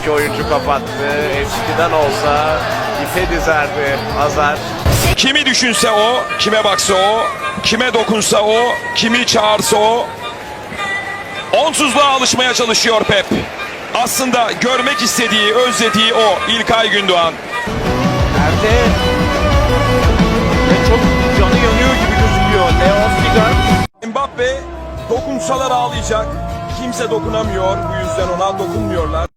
İki oyuncu kapattı. Eskiden olsa ipe dizerdi Hazar. Kimi düşünse o, kime baksa o, kime dokunsa o, kimi çağırsa o. Onsuzluğa alışmaya çalışıyor Pep. Aslında görmek istediği, özlediği o İlkay Gündoğan. Nerede? Ve çok canı yanıyor gibi gözüküyor. Leo Figan. Mbappe dokunsalar ağlayacak. Kimse dokunamıyor. Bu yüzden ona dokunmuyorlar.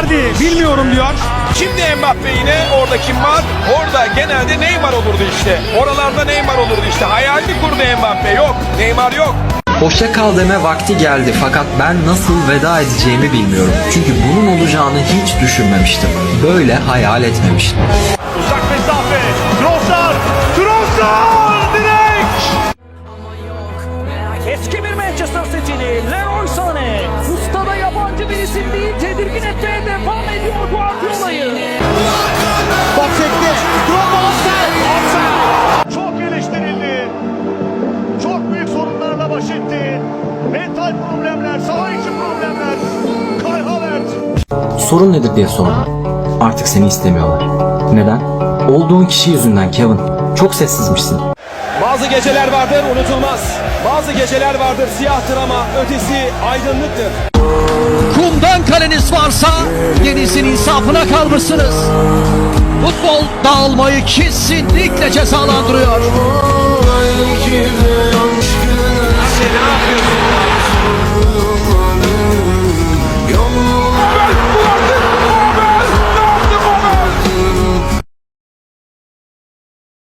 Icardi bilmiyorum diyor. Şimdi Mbappe yine orada kim var? Orada genelde Neymar olurdu işte. Oralarda Neymar olurdu işte. Hayalini kurdu Mbappe. Yok. Neymar yok. Hoşça kal deme vakti geldi fakat ben nasıl veda edeceğimi bilmiyorum. Çünkü bunun olacağını hiç düşünmemiştim. Böyle hayal etmemiştim. Uzak mesafe. Trossard. Trossard direkt. Eski bir Manchester City'li Leroy Sané. Etti. Mental problemler, saha içi problemler. Kai Havertz. Sorun nedir diye sordum. Artık seni istemiyorlar. Neden? Olduğun kişi yüzünden Kevin. Çok sessizmişsin. Bazı geceler vardır unutulmaz. Bazı geceler vardır siyahtır ama ötesi aydınlıktır. Kumdan kaleniz varsa denizin insafına kalmışsınız. Futbol dağılmayı kesinlikle cezalandırıyor.